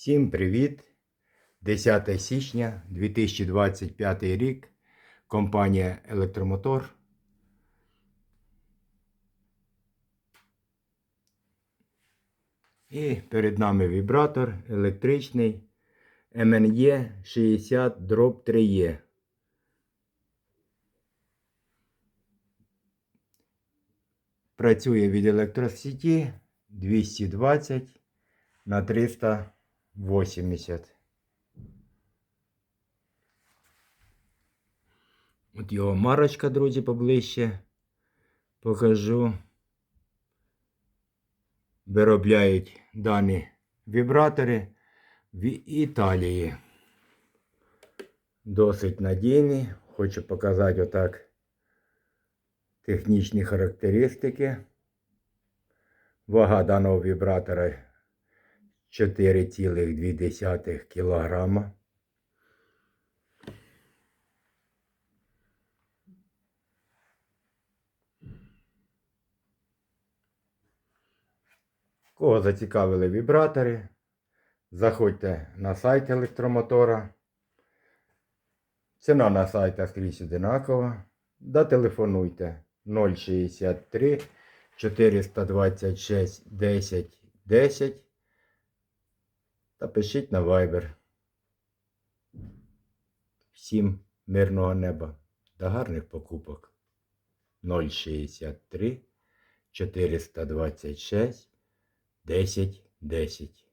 Всім привіт! 10 січня 2025 рік. Компанія Електромотор. І перед нами вібратор електричний МНЄ 60 дроб 3Е. Працює від електросіті 220 на 380. От його марочка, друзі, поближче покажу. Виробляють дані вібратори в Італії. Досить надійні. Хочу показати отак технічні характеристики. Вага даного вібратора 4,2 кг. Кого зацікавили вібратори, заходьте на сайт електромотора. Ціна на сайтах скрізь одинакова. Да телефонуйте 063 426 10 10 та пишіть на Viber. Всім мирного неба та гарних покупок. 063 426 10 10